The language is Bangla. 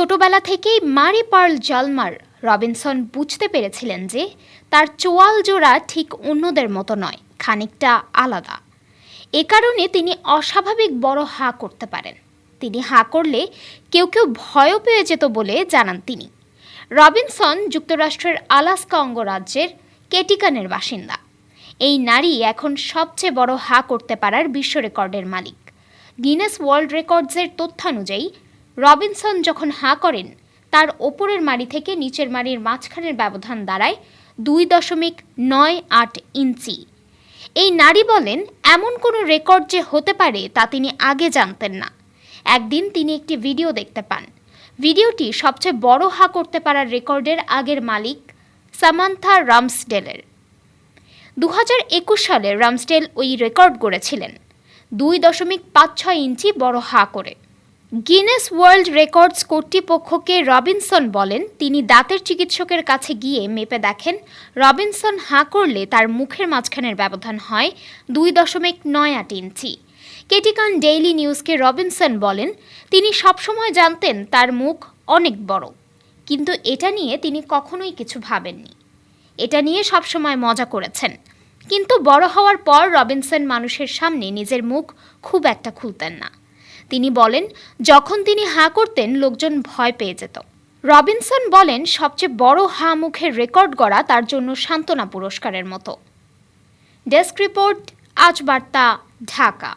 ছোটবেলা থেকেই মারি পার্ল জালমার রবিনসন বুঝতে পেরেছিলেন যে তার চোয়াল জোড়া ঠিক অন্যদের মতো নয়, খানিকটা আলাদা। এ কারণে তিনি অস্বাভাবিক বড় হা করতে পারেন। তিনি হা করলে কেউ কেউ ভয়ও পেয়ে যেত বলে জানান তিনি। রবিনসন যুক্তরাষ্ট্রের আলাস্কা অঙ্গরাজ্যের কেটিকানের বাসিন্দা। এই নারী এখন সবচেয়ে বড় হা করতে পারার বিশ্ব রেকর্ডের মালিক। গিনেস ওয়ার্ল্ড রেকর্ডসের তথ্যানুযায়ী রবিনসন যখন হাঁ করেন, তার ওপরের মাড়ি থেকে নিচের মাড়ির মাঝখানের ব্যবধান দাঁড়ায় দুই দশমিক নয় আট ইঞ্চি। এই নারী বলেন, এমন কোনো রেকর্ড যে হতে পারে তা তিনি আগে জানতেন না। একদিন তিনি একটি ভিডিও দেখতে পান। ভিডিওটি সবচেয়ে বড় হা করতে পারার রেকর্ডের আগের মালিক সামান্থা রামসডেলের। দু হাজার একুশ সালে রামস্টেল ওই রেকর্ড গড়েছিলেন। দুই দশমিক পাঁচ ছয় ইঞ্চি বড় হা করে। গিনেস ওয়ার্ল্ড রেকর্ডস কর্তৃপক্ষকে রবিনসন বলেন, তিনি দাঁতের চিকিৎসকের কাছে গিয়ে মেপে দেখেন, রবিনসন হাঁ করলে তার মুখের মাঝখানের ব্যবধান হয় দুই দশমিক নয় আট ইঞ্চি। কেটিকান ডেইলি নিউজকে রবিনসন বলেন, তিনি সবসময় জানতেন তার মুখ অনেক বড়, কিন্তু এটা নিয়ে তিনি কখনোই কিছু ভাবেননি। এটা নিয়ে সবসময় মজা করেছেন, কিন্তু বড় হওয়ার পর রবিনসন মানুষের সামনে নিজের মুখ খুব একটা খুলতেন না। তিনি বলেন, যখন তিনি হাঁ করতেন, লোকজন ভয় পেয়ে যেত। রবিনসন বলেন, সবচেয়ে বড় হাঁ মুখের রেকর্ড গড়া তার জন্য সান্ত্বনা পুরস্কারের মতো। ডেস্ক রিপোর্ট, আজ বার্তা, ঢাকা।